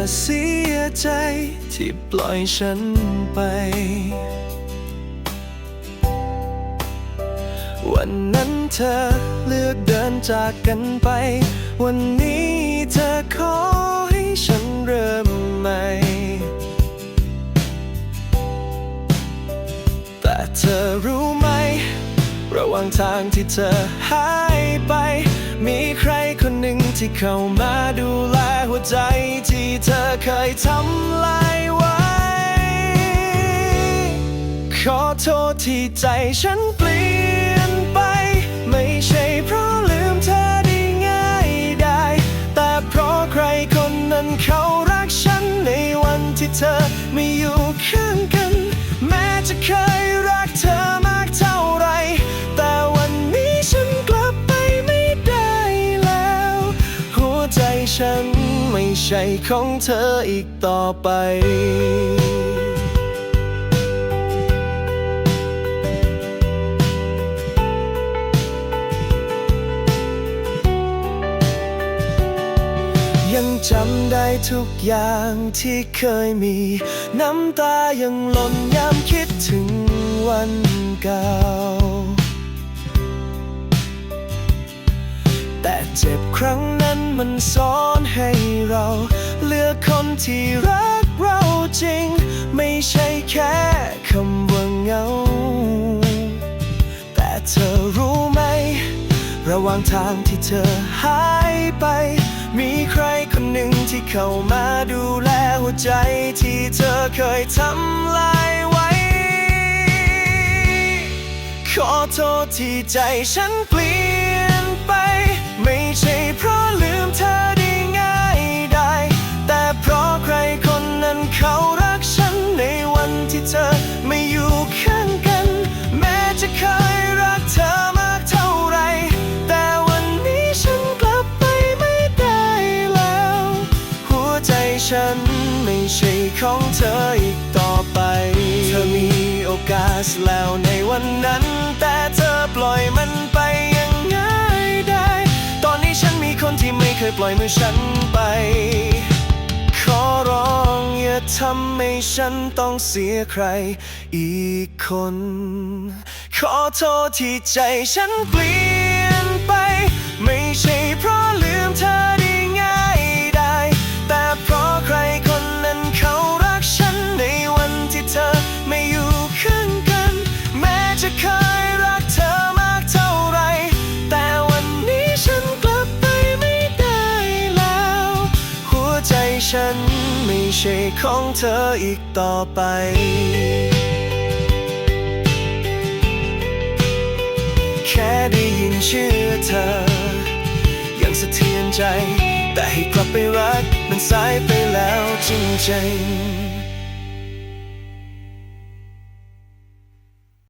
ว่าเสียใจที่ปล่อยฉันไป วันนั้นเธอเลือกเดินจากกันไป วันนี้เธอขอให้ฉันเริ่มใหม่ แต่เธอรู้ไหม ระหว่างทางที่เธอหาย ที่เข้ามาดูแลหัวใจที่เธอเคยทำลายไว้ ขอโทษที่ใจฉันเปลี่ยนไป ไม่ใช่เพราะลืมเธอได้ง่ายได้ แต่เพราะใครคนนั้นเขารักฉันในวันที่เธอไม่อยู่ข้างกัน ไม่ใช่ของเธออีกต่อไปยังจำได้ทุกอย่างที่เคยมี น้ำตายังหล่นยามคิดถึงวันเก่า แต่เจ็บครั้งนั้น มันสอนให้เรา เลือกคนที่รักเราจริง ไม่ใช่แค่คำว่าเหงา แต่เธอรู้ไหม ระหว่างทางที่เธอหายไป มีใครคนหนึ่งที่เข้ามาดูแลหัวใจที่เธอเคยทำลายไว้ ขอโทษที่ใจฉันเปลี่ยนไป ไม่ใช่เพราะ ฉันไม่ใช่ของเธออีกต่อไป เธอมีโอกาสแล้วในวันนั้น แต่เธอปล่อยมันไปยังไงได้ ตอนนี้ฉันมีคนที่ไม่เคยปล่อยมือฉันไป ขอร้องอย่าทำให้ฉันต้องเสียใครอีกคน ขอโทษที่ใจฉันเปลี่ยน ใช่ของเธออีกต่อไปแค่ได้ยินชื่อเธอ ยังสะเทือนใจ แต่ให้กลับไปรักมันสายไปแล้วจริงๆ